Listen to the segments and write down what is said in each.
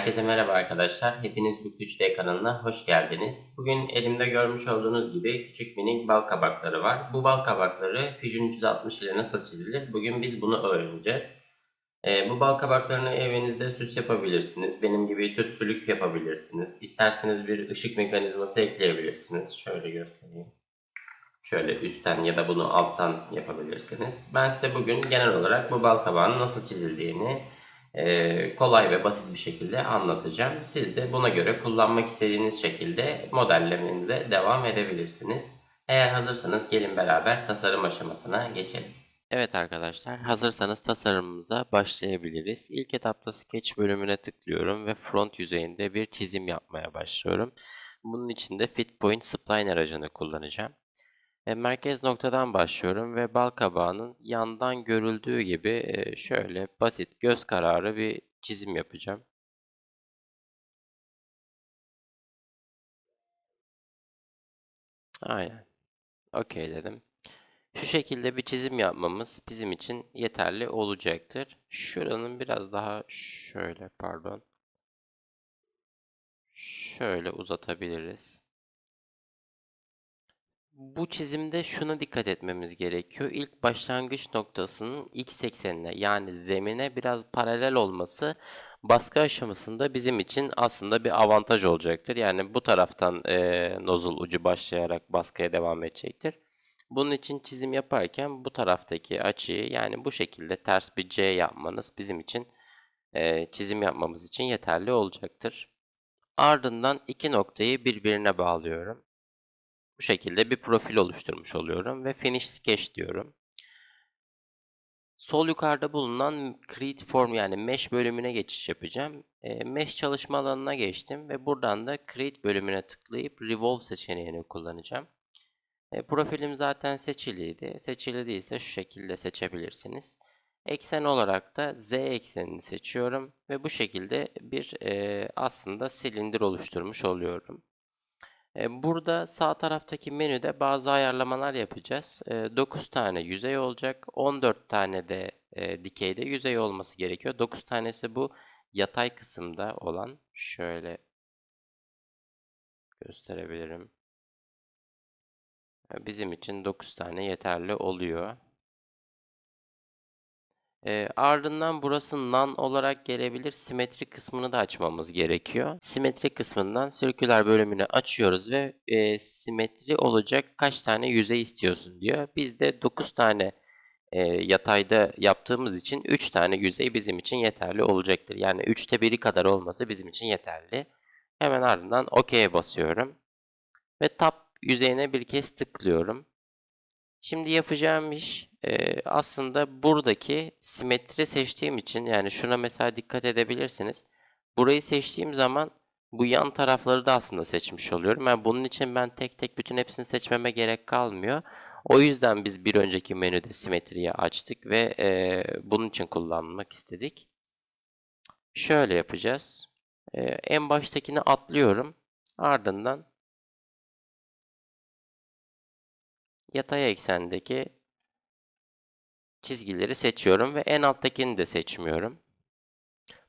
Herkese merhaba arkadaşlar. Hepiniz Lux 3D kanalına hoş geldiniz. Bugün elimde görmüş olduğunuz gibi küçük minik bal kabakları var. Bu bal kabakları Fusion 360 ile nasıl çizilir? Bugün biz bunu öğreneceğiz. Ee, bu bal kabaklarını evinizde süs yapabilirsiniz. Benim gibi tütsülük yapabilirsiniz. İsterseniz bir ışık mekanizması ekleyebilirsiniz. Şöyle göstereyim. Şöyle üstten ya da bunu alttan yapabilirsiniz. Ben size bugün genel olarak bu bal kabağının nasıl çizildiğini e, kolay ve basit bir şekilde anlatacağım. Siz de buna göre kullanmak istediğiniz şekilde modellemenize devam edebilirsiniz. Eğer hazırsanız gelin beraber tasarım aşamasına geçelim. Evet arkadaşlar hazırsanız tasarımımıza başlayabiliriz. İlk etapta Sketch bölümüne tıklıyorum ve front yüzeyinde bir çizim yapmaya başlıyorum. Bunun için de Fit Point Spline aracını kullanacağım. E, merkez noktadan başlıyorum ve bal kabağının yandan görüldüğü gibi e, şöyle basit göz kararı bir çizim yapacağım. Aynen. Okey dedim. Şu şekilde bir çizim yapmamız bizim için yeterli olacaktır. Şuranın biraz daha şöyle pardon. Şöyle uzatabiliriz. Bu çizimde şuna dikkat etmemiz gerekiyor. İlk başlangıç noktasının x eksenine yani zemine biraz paralel olması baskı aşamasında bizim için aslında bir avantaj olacaktır. Yani bu taraftan e, nozul ucu başlayarak baskıya devam edecektir. Bunun için çizim yaparken bu taraftaki açıyı yani bu şekilde ters bir C yapmanız bizim için e, çizim yapmamız için yeterli olacaktır. Ardından iki noktayı birbirine bağlıyorum. Bu şekilde bir profil oluşturmuş oluyorum ve Finish Sketch diyorum. Sol yukarıda bulunan Create Form yani Mesh bölümüne geçiş yapacağım. E, mesh çalışma alanına geçtim ve buradan da Create bölümüne tıklayıp Revolve seçeneğini kullanacağım. E, profilim zaten seçiliydi. Seçili değilse şu şekilde seçebilirsiniz. Eksen olarak da Z eksenini seçiyorum ve bu şekilde bir e, aslında silindir oluşturmuş oluyorum. Burada sağ taraftaki menüde bazı ayarlamalar yapacağız. E, 9 tane yüzey olacak. 14 tane de dikeyde yüzey olması gerekiyor. 9 tanesi bu yatay kısımda olan. Şöyle gösterebilirim. Bizim için 9 tane yeterli oluyor. E, ardından burası none olarak gelebilir. Simetri kısmını da açmamız gerekiyor. Simetri kısmından sirküler bölümünü açıyoruz ve e, simetri olacak kaç tane yüzey istiyorsun diyor. Biz de 9 tane e, yatayda yaptığımız için 3 tane yüzey bizim için yeterli olacaktır. Yani 3'te 1'i kadar olması bizim için yeterli. Hemen ardından OK'ye basıyorum. Ve tab yüzeyine bir kez tıklıyorum. Şimdi yapacağım iş e, aslında buradaki simetri seçtiğim için yani şuna mesela dikkat edebilirsiniz. Burayı seçtiğim zaman bu yan tarafları da aslında seçmiş oluyorum. Yani bunun için ben tek tek bütün hepsini seçmeme gerek kalmıyor. O yüzden biz bir önceki menüde simetriyi açtık ve e, bunun için kullanmak istedik. Şöyle yapacağız. E, en baştakini atlıyorum. Ardından yatay eksendeki çizgileri seçiyorum ve en alttakini de seçmiyorum.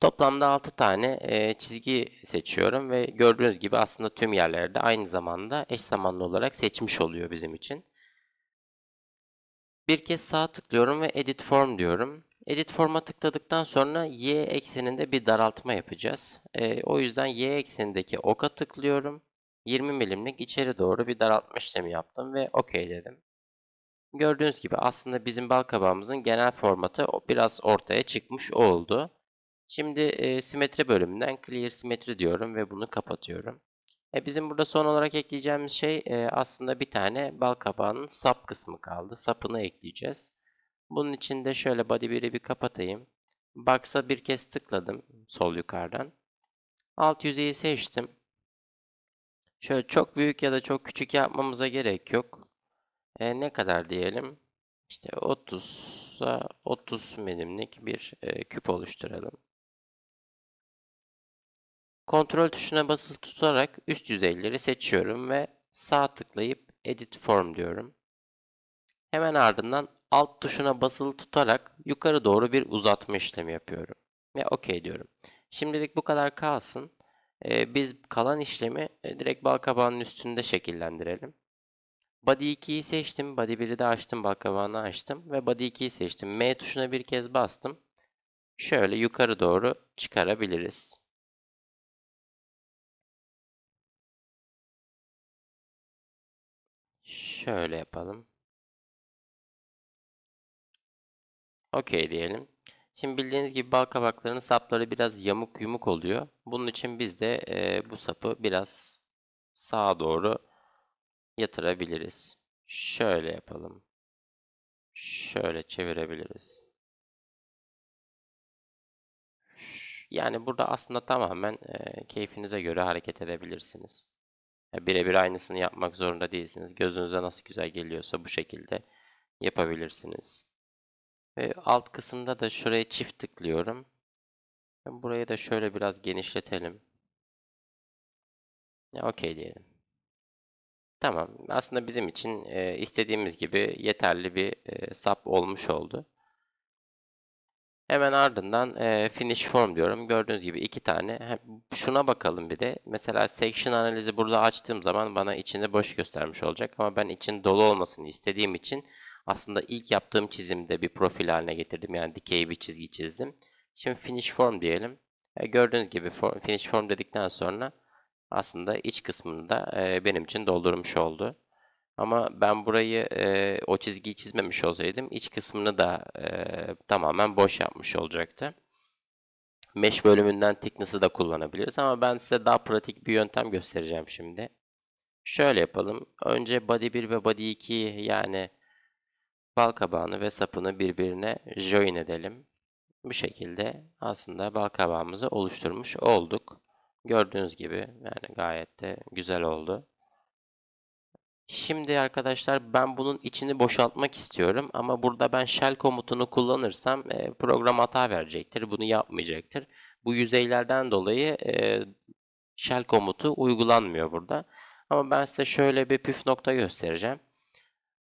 Toplamda 6 tane e, çizgi seçiyorum ve gördüğünüz gibi aslında tüm yerlerde aynı zamanda eş zamanlı olarak seçmiş oluyor bizim için. Bir kez sağ tıklıyorum ve Edit Form diyorum. Edit Form'a tıkladıktan sonra Y ekseninde bir daraltma yapacağız. E, o yüzden Y eksenindeki oka tıklıyorum. 20 milimlik içeri doğru bir daraltma işlemi yaptım ve OK dedim. Gördüğünüz gibi aslında bizim bal kabağımızın genel formatı biraz ortaya çıkmış oldu. Şimdi e, simetri bölümünden Clear Simetri diyorum ve bunu kapatıyorum. E, bizim burada son olarak ekleyeceğimiz şey e, aslında bir tane bal kabağının sap kısmı kaldı. Sapını ekleyeceğiz. Bunun için de şöyle body 1'i bir kapatayım. Box'a bir kez tıkladım sol yukarıdan. Alt yüzeyi seçtim. Şöyle çok büyük ya da çok küçük yapmamıza gerek yok. E, ne kadar diyelim? İşte 30'a 30 milimlik bir e, küp oluşturalım. Kontrol tuşuna basılı tutarak üst yüzeyleri seçiyorum ve sağ tıklayıp Edit Form diyorum. Hemen ardından alt tuşuna basılı tutarak yukarı doğru bir uzatma işlemi yapıyorum. Ve OK diyorum. Şimdilik bu kadar kalsın. Ee, biz kalan işlemi e, direkt balkabağının üstünde şekillendirelim. Body 2'yi seçtim. Body 1'i de açtım. Balkabağını açtım. Ve Body 2'yi seçtim. M tuşuna bir kez bastım. Şöyle yukarı doğru çıkarabiliriz. Şöyle yapalım. Okey diyelim. Şimdi bildiğiniz gibi bal kabaklarının sapları biraz yamuk yumuk oluyor. Bunun için biz de e, bu sapı biraz sağa doğru yatırabiliriz. Şöyle yapalım. Şöyle çevirebiliriz. Yani burada aslında tamamen e, keyfinize göre hareket edebilirsiniz. Birebir aynısını yapmak zorunda değilsiniz. Gözünüze nasıl güzel geliyorsa bu şekilde yapabilirsiniz. Ve alt kısımda da şuraya çift tıklıyorum. Ve Burayı da şöyle biraz genişletelim. Ya okey diyelim. Tamam. Aslında bizim için e, istediğimiz gibi yeterli bir e, sap olmuş oldu. Hemen ardından e, finish form diyorum. Gördüğünüz gibi iki tane. Şuna bakalım bir de. Mesela section analizi burada açtığım zaman bana içini boş göstermiş olacak. Ama ben için dolu olmasını istediğim için aslında ilk yaptığım çizimde bir profil haline getirdim. Yani dikey bir çizgi çizdim. Şimdi finish form diyelim. E, gördüğünüz gibi for- finish form dedikten sonra aslında iç kısmını da e, benim için doldurmuş oldu. Ama ben burayı e, o çizgiyi çizmemiş olsaydım iç kısmını da e, tamamen boş yapmış olacaktı. Mesh bölümünden thickness'ı da kullanabiliriz ama ben size daha pratik bir yöntem göstereceğim şimdi. Şöyle yapalım. Önce body 1 ve body 2 yani bal kabağını ve sapını birbirine join edelim. Bu şekilde aslında bal kabağımızı oluşturmuş olduk. Gördüğünüz gibi yani gayet de güzel oldu. Şimdi arkadaşlar ben bunun içini boşaltmak istiyorum ama burada ben shell komutunu kullanırsam e, program hata verecektir. Bunu yapmayacaktır. Bu yüzeylerden dolayı e, shell komutu uygulanmıyor burada. Ama ben size şöyle bir püf nokta göstereceğim.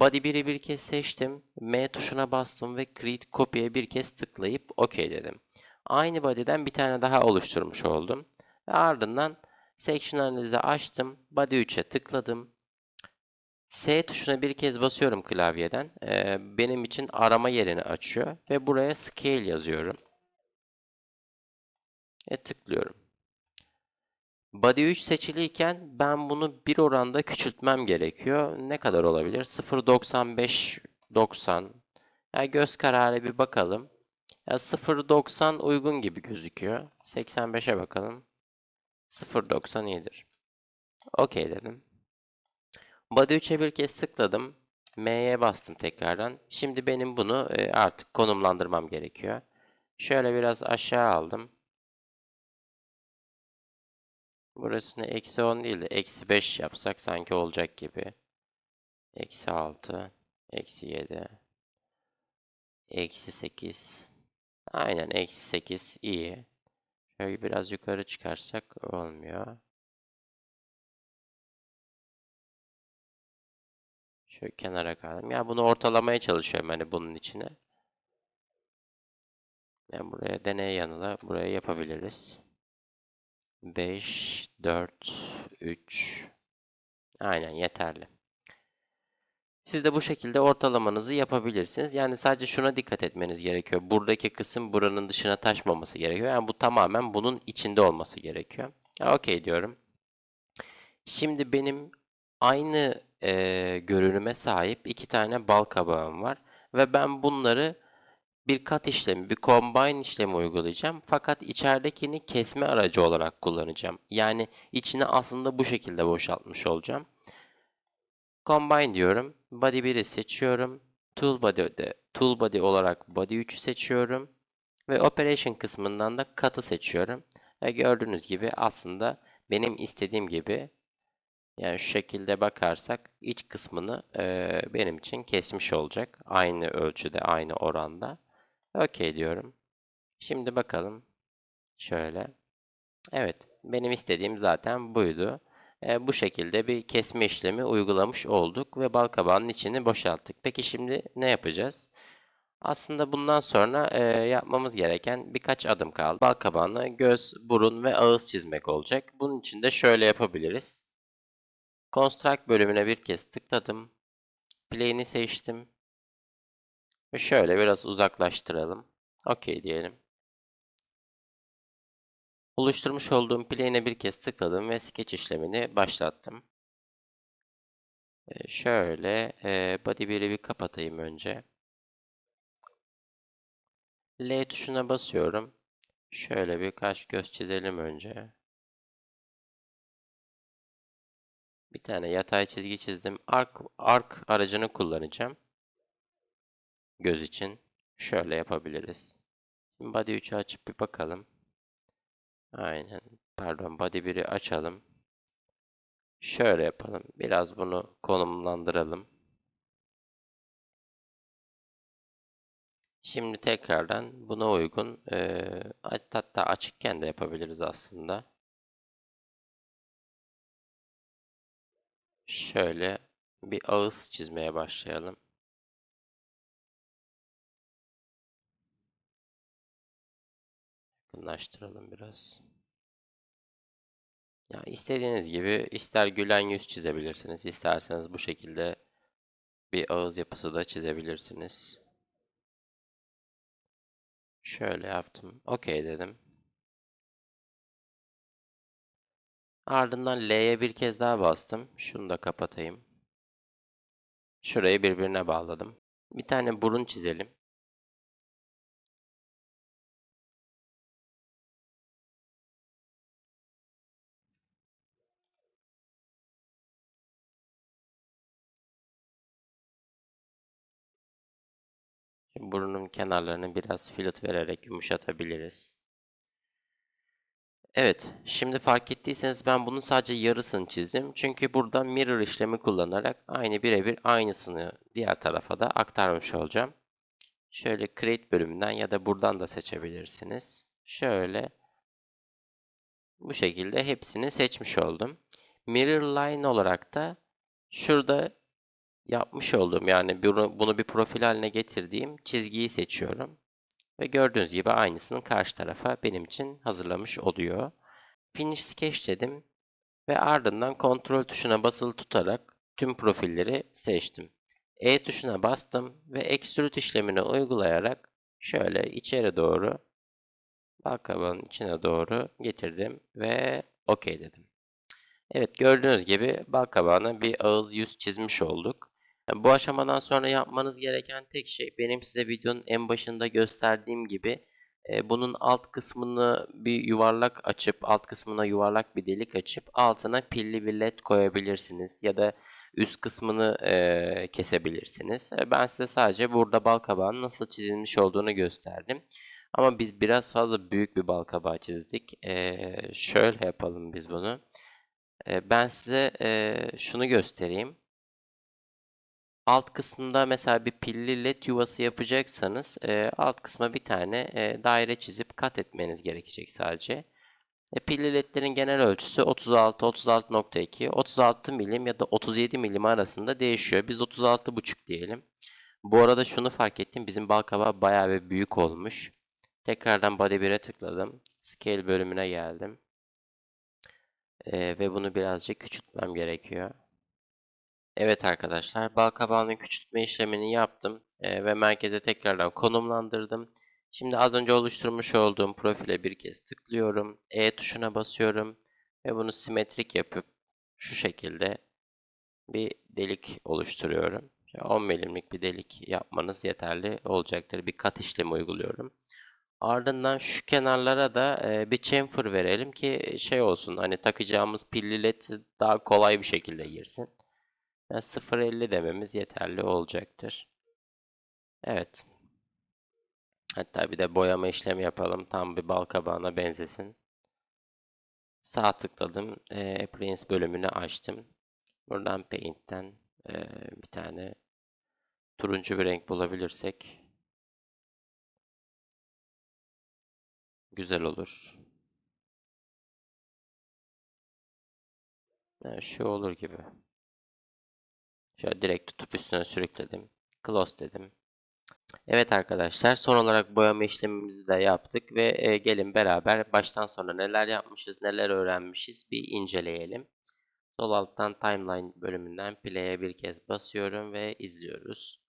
Body 1'i bir kez seçtim. M tuşuna bastım ve Create Copy'ye bir kez tıklayıp OK dedim. Aynı body'den bir tane daha oluşturmuş oldum. Ve ardından Section analizi açtım. Body 3'e tıkladım. S tuşuna bir kez basıyorum klavyeden. Ee, benim için arama yerini açıyor. Ve buraya Scale yazıyorum. Ve tıklıyorum. Body 3 seçiliyken ben bunu bir oranda küçültmem gerekiyor. Ne kadar olabilir? 0.95 90. Yani göz kararı bir bakalım. Ya 0.90 uygun gibi gözüküyor. 85'e bakalım. 0.90 iyidir. Okey dedim. Body 3'e bir kez tıkladım. M'ye bastım tekrardan. Şimdi benim bunu e, artık konumlandırmam gerekiyor. Şöyle biraz aşağı aldım. Burasını eksi 10 değil de eksi 5 yapsak sanki olacak gibi. Eksi 6, eksi 7, eksi 8. Aynen eksi 8 iyi. Şöyle biraz yukarı çıkarsak olmuyor. Şöyle kenara kaldım. Ya bunu ortalamaya çalışıyorum hani bunun içine. Yani buraya deney yanıla buraya yapabiliriz. 5, 4, 3. Aynen yeterli. Siz de bu şekilde ortalamanızı yapabilirsiniz. Yani sadece şuna dikkat etmeniz gerekiyor. Buradaki kısım buranın dışına taşmaması gerekiyor. Yani bu tamamen bunun içinde olması gerekiyor. Okey diyorum. Şimdi benim aynı e, görünüme sahip iki tane bal kabağım var. Ve ben bunları bir kat işlemi, bir combine işlemi uygulayacağım. Fakat içeridekini kesme aracı olarak kullanacağım. Yani içini aslında bu şekilde boşaltmış olacağım. Combine diyorum. Body 1'i seçiyorum. Tool body'de tool body olarak body 3'ü seçiyorum. Ve operation kısmından da cut'ı seçiyorum. Ve gördüğünüz gibi aslında benim istediğim gibi yani şu şekilde bakarsak iç kısmını e, benim için kesmiş olacak. Aynı ölçüde, aynı oranda. Okey diyorum. Şimdi bakalım. Şöyle. Evet, benim istediğim zaten buydu. E, bu şekilde bir kesme işlemi uygulamış olduk ve balkabağının içini boşalttık. Peki şimdi ne yapacağız? Aslında bundan sonra e, yapmamız gereken birkaç adım kaldı. Balkabağına göz, burun ve ağız çizmek olacak. Bunun için de şöyle yapabiliriz. Construct bölümüne bir kez tıkladım. Plane'i seçtim. Ve şöyle biraz uzaklaştıralım. OK diyelim. Oluşturmuş olduğum plane'e bir kez tıkladım ve sketch işlemini başlattım. Ee, şöyle e, body 1'i bir kapatayım önce. L tuşuna basıyorum. Şöyle bir kaş göz çizelim önce. Bir tane yatay çizgi çizdim. Arc, arc aracını kullanacağım. Göz için. Şöyle yapabiliriz. Şimdi body 3'ü açıp bir bakalım. Aynen. Pardon body 1'i açalım. Şöyle yapalım. Biraz bunu konumlandıralım. Şimdi tekrardan buna uygun e, hatta açıkken de yapabiliriz aslında. Şöyle bir ağız çizmeye başlayalım. Yakınlaştıralım biraz. Ya istediğiniz gibi ister gülen yüz çizebilirsiniz, isterseniz bu şekilde bir ağız yapısı da çizebilirsiniz. Şöyle yaptım. OK dedim. Ardından L'ye bir kez daha bastım. Şunu da kapatayım. Şurayı birbirine bağladım. Bir tane burun çizelim. Burnun kenarlarını biraz fillet vererek yumuşatabiliriz. Evet, şimdi fark ettiyseniz ben bunun sadece yarısını çizdim. Çünkü burada mirror işlemi kullanarak aynı birebir aynısını diğer tarafa da aktarmış olacağım. Şöyle create bölümünden ya da buradan da seçebilirsiniz. Şöyle bu şekilde hepsini seçmiş oldum. Mirror line olarak da şurada yapmış olduğum yani bunu, bunu bir profil haline getirdiğim çizgiyi seçiyorum. Ve gördüğünüz gibi aynısını karşı tarafa benim için hazırlamış oluyor. Finish Sketch dedim ve ardından kontrol tuşuna basılı tutarak tüm profilleri seçtim. E tuşuna bastım ve Extrude işlemini uygulayarak şöyle içeri doğru balkabanın içine doğru getirdim ve OK dedim. Evet gördüğünüz gibi balkabağına bir ağız yüz çizmiş olduk. Bu aşamadan sonra yapmanız gereken tek şey benim size videonun en başında gösterdiğim gibi e, bunun alt kısmını bir yuvarlak açıp alt kısmına yuvarlak bir delik açıp altına pilli bir led koyabilirsiniz ya da üst kısmını e, kesebilirsiniz. E, ben size sadece burada bal kabağının nasıl çizilmiş olduğunu gösterdim. Ama biz biraz fazla büyük bir bal kabağı çizdik. E, şöyle yapalım biz bunu. E, ben size e, şunu göstereyim. Alt kısmında mesela bir pilli led yuvası yapacaksanız e, alt kısma bir tane e, daire çizip kat etmeniz gerekecek sadece. E, pilli ledlerin genel ölçüsü 36, 36.2, 36 milim ya da 37 milim arasında değişiyor. Biz 36.5 diyelim. Bu arada şunu fark ettim. Bizim bal bayağı bir büyük olmuş. Tekrardan body 1'e tıkladım. Scale bölümüne geldim. E, ve bunu birazcık küçültmem gerekiyor. Evet arkadaşlar, bal kabağının küçültme işlemini yaptım e, ve merkeze tekrardan konumlandırdım. Şimdi az önce oluşturmuş olduğum profile bir kez tıklıyorum. E tuşuna basıyorum ve bunu simetrik yapıp şu şekilde bir delik oluşturuyorum. 10 milimlik bir delik yapmanız yeterli olacaktır. Bir kat işlemi uyguluyorum. Ardından şu kenarlara da bir chamfer verelim ki şey olsun hani takacağımız pilli led daha kolay bir şekilde girsin. Yani 0.50 dememiz yeterli olacaktır. Evet. Hatta bir de boyama işlemi yapalım. Tam bir bal kabağına benzesin. Sağ tıkladım. E, Appearance bölümünü açtım. Buradan Paint'ten e, bir tane turuncu bir renk bulabilirsek güzel olur. Yani şu olur gibi. Şöyle direkt tutup üstüne sürükledim. Close dedim. Evet arkadaşlar son olarak boyama işlemimizi de yaptık ve e, gelin beraber baştan sona neler yapmışız, neler öğrenmişiz bir inceleyelim. Sol alttan timeline bölümünden play'e bir kez basıyorum ve izliyoruz.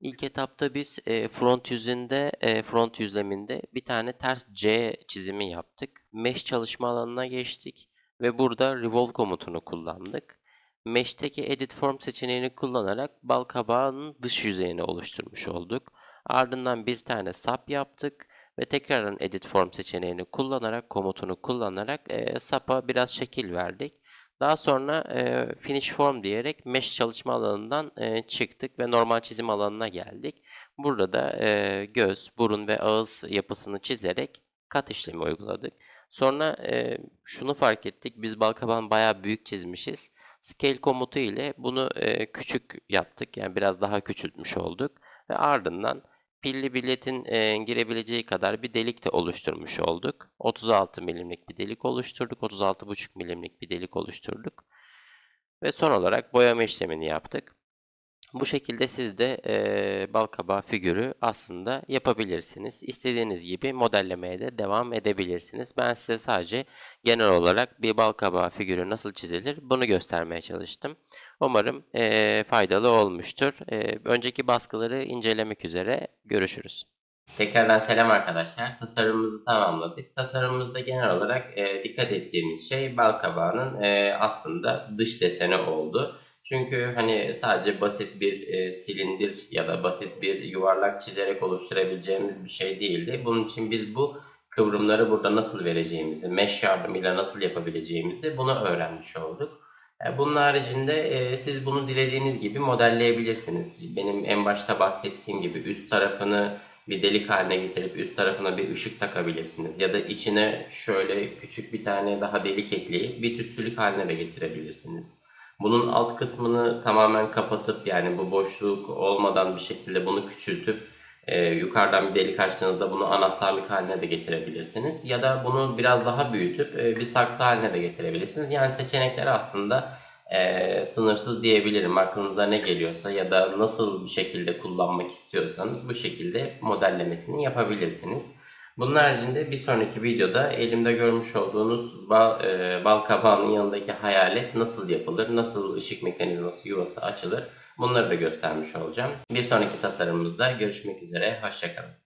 İlk etapta biz e, front yüzünde, e, front yüzleminde bir tane ters C çizimi yaptık. Mesh çalışma alanına geçtik ve burada revolve komutunu kullandık. Mesh'teki edit form seçeneğini kullanarak bal kabağının dış yüzeyini oluşturmuş olduk. Ardından bir tane sap yaptık ve tekrardan edit form seçeneğini kullanarak, komutunu kullanarak e, sapa biraz şekil verdik. Daha sonra e, finish form diyerek mesh çalışma alanından e, çıktık ve normal çizim alanına geldik. Burada da e, göz, burun ve ağız yapısını çizerek kat işlemi uyguladık. Sonra e, şunu fark ettik. Biz balkaban bayağı büyük çizmişiz. Scale komutu ile bunu e, küçük yaptık. Yani biraz daha küçültmüş olduk. Ve ardından pilli biletin e, girebileceği kadar bir delik de oluşturmuş olduk. 36 milimlik bir delik oluşturduk. 36,5 milimlik bir delik oluşturduk. Ve son olarak boyama işlemini yaptık. Bu şekilde siz de e, balkabağı figürü aslında yapabilirsiniz. İstediğiniz gibi modellemeye de devam edebilirsiniz. Ben size sadece genel olarak bir balkabağı figürü nasıl çizilir bunu göstermeye çalıştım. Umarım e, faydalı olmuştur. E, önceki baskıları incelemek üzere görüşürüz. Tekrardan selam arkadaşlar. Tasarımımızı tamamladık. Tasarımımızda genel olarak e, dikkat ettiğimiz şey balkabağının e, aslında dış deseni oldu. Çünkü hani sadece basit bir e, silindir ya da basit bir yuvarlak çizerek oluşturabileceğimiz bir şey değildi. Bunun için biz bu kıvrımları burada nasıl vereceğimizi, mesh yardımıyla nasıl yapabileceğimizi bunu öğrenmiş olduk. E, Bunun haricinde e, siz bunu dilediğiniz gibi modelleyebilirsiniz. Benim en başta bahsettiğim gibi üst tarafını bir delik haline getirip üst tarafına bir ışık takabilirsiniz. Ya da içine şöyle küçük bir tane daha delik ekleyip bir tütsülük haline de getirebilirsiniz. Bunun alt kısmını tamamen kapatıp yani bu boşluk olmadan bir şekilde bunu küçültüp e, yukarıdan bir delik açtığınızda bunu anahtarlık haline de getirebilirsiniz. Ya da bunu biraz daha büyütüp e, bir saksı haline de getirebilirsiniz. Yani seçenekler aslında e, sınırsız diyebilirim. Aklınıza ne geliyorsa ya da nasıl bir şekilde kullanmak istiyorsanız bu şekilde modellemesini yapabilirsiniz. Bunun haricinde bir sonraki videoda elimde görmüş olduğunuz bal, e, bal kabağının yanındaki hayalet nasıl yapılır, nasıl ışık mekanizması yuvası açılır bunları da göstermiş olacağım. Bir sonraki tasarımımızda görüşmek üzere, hoşçakalın.